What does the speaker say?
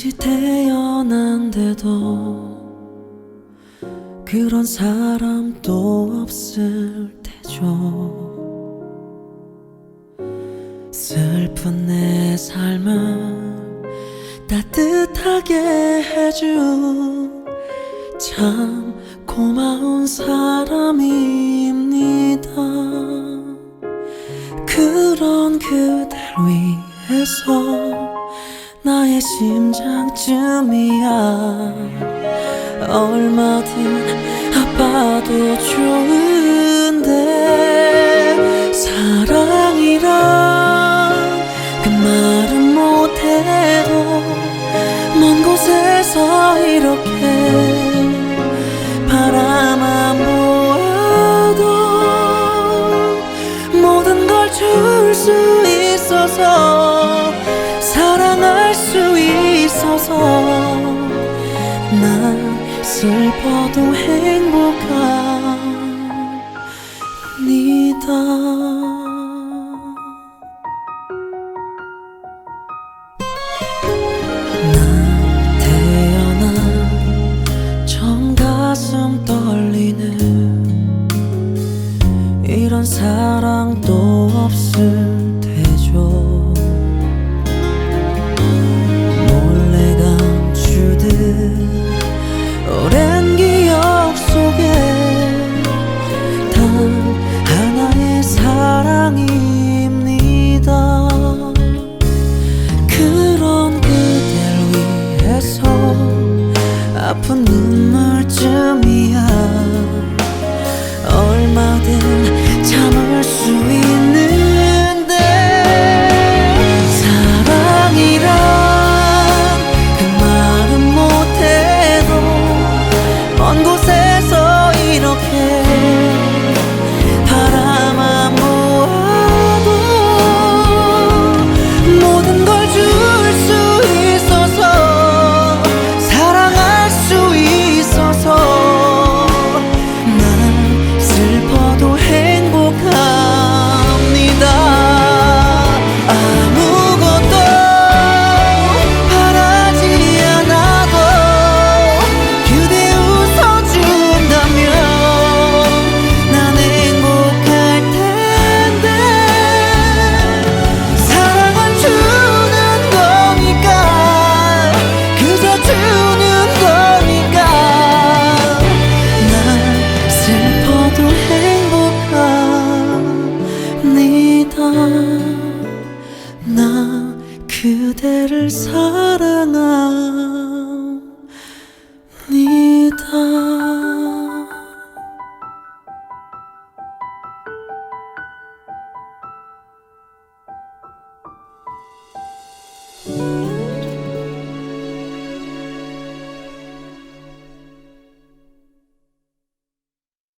다시 태어난데도 그런 사람도 없을 테죠. 슬픈 내 삶을 따뜻하게 해준 참 고마운 사람입니다. 그런 그댈 위해서 나의 심장쯤이야. 얼마든 아파도 좋은데 사랑이란 그 말은 못해도 먼 곳에서 이렇게 바라만 보아도 모든 걸 줄 수 있어서 있어서 난 슬퍼도 행복합니다. 사랑도 없을 아픈 눈물쯤이 사랑합니다